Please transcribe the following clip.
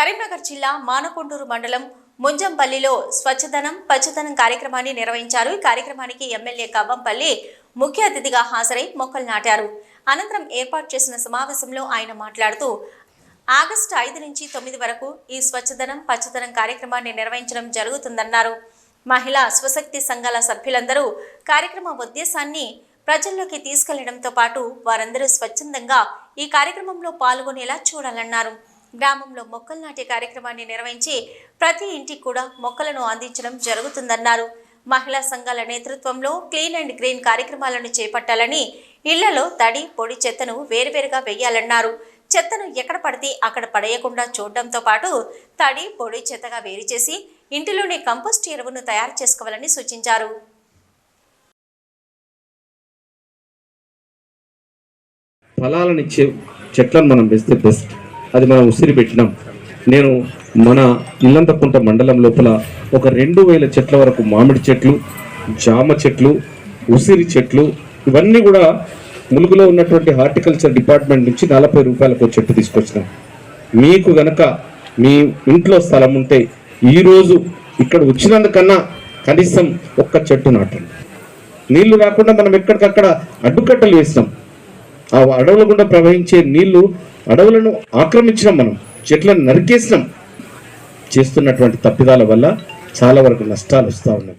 కరీంనగర్ జిల్లా మానకొండూరు మండలం ముంజంపల్లిలో స్వచ్ఛదనం పచ్చదనం కార్యక్రమాన్ని నిర్వహించారు. ఈ కార్యక్రమానికి ఎమ్మెల్యే కవ్వంపల్లి ముఖ్య అతిథిగా హాజరై మొక్కలు నాటారు. అనంతరం ఏర్పాటు చేసిన సమావేశంలో ఆయన మాట్లాడుతూ ఆగస్టు ఐదు నుంచి తొమ్మిది వరకు ఈ స్వచ్ఛదనం పచ్చదనం కార్యక్రమాన్ని నిర్వహించడం జరుగుతుందన్నారు. మహిళా స్వశక్తి సంఘాల సభ్యులందరూ కార్యక్రమ ఉద్దేశాన్ని ప్రజల్లోకి తీసుకెళ్ళడంతో పాటు వారందరూ స్వచ్ఛందంగా ఈ కార్యక్రమంలో పాల్గొనేలా చూడాలన్నారు. గ్రామంలో మొక్కలు నాటే కార్యక్రమాన్ని నిర్వహించి ప్రతి ఇంటికి కూడా మొక్కలను అందించడం జరుగుతుందన్నారు. మహిళా సంఘాల నేతృత్వంలో క్లీన్ అండ్ గ్రీన్ కార్యక్రమాలను చేపట్టాలని ఇళ్ళలో తడి పొడి చెత్తను వేరువేరుగా వేయాలన్నారు. చెత్తను ఎక్కడ పడితే అక్కడ పడేయకుండా చూడడంతో పాటు తడి పొడి చెత్తగా వేరు చేసి ఇంటిలోనే కంపోస్ట్ ఎరువును తయారు చేసుకోవాలని సూచించారు. ఫలాలనిచ్చే చెట్లను మనం వేస్తే బెస్ట్ అది మనం ఉసిరి పెట్టినాం. నేను మన ఇల్లంతకుంట మండలం లోపల ఒక రెండు వేల చెట్ల వరకు మామిడి చెట్లు జామ చెట్లు ఉసిరి చెట్లు ఇవన్నీ కూడా ములుగులో ఉన్నటువంటి హార్టికల్చర్ డిపార్ట్మెంట్ నుంచి నలభై రూపాయలకు చెట్టు తీసుకొచ్చినాం. మీకు గనక మీ ఇంట్లో స్థలం ఉంటే ఈరోజు ఇక్కడ వచ్చినందుకన్నా కనీసం ఒక్క చెట్టు నాటండి. నీళ్ళు రాకుండా మనం ఎక్కడికక్కడ అడ్డుకట్టలు వేసినాం. ఆ అడవుల గుండా ప్రవహించే నీళ్ళు అడవులను ఆక్రమించినాం మనం చెట్లను నరికేసినాం చేస్తున్నటువంటి తప్పిదాల వల్ల చాలా వరకు నష్టాలు వస్తూ ఉన్నాయి.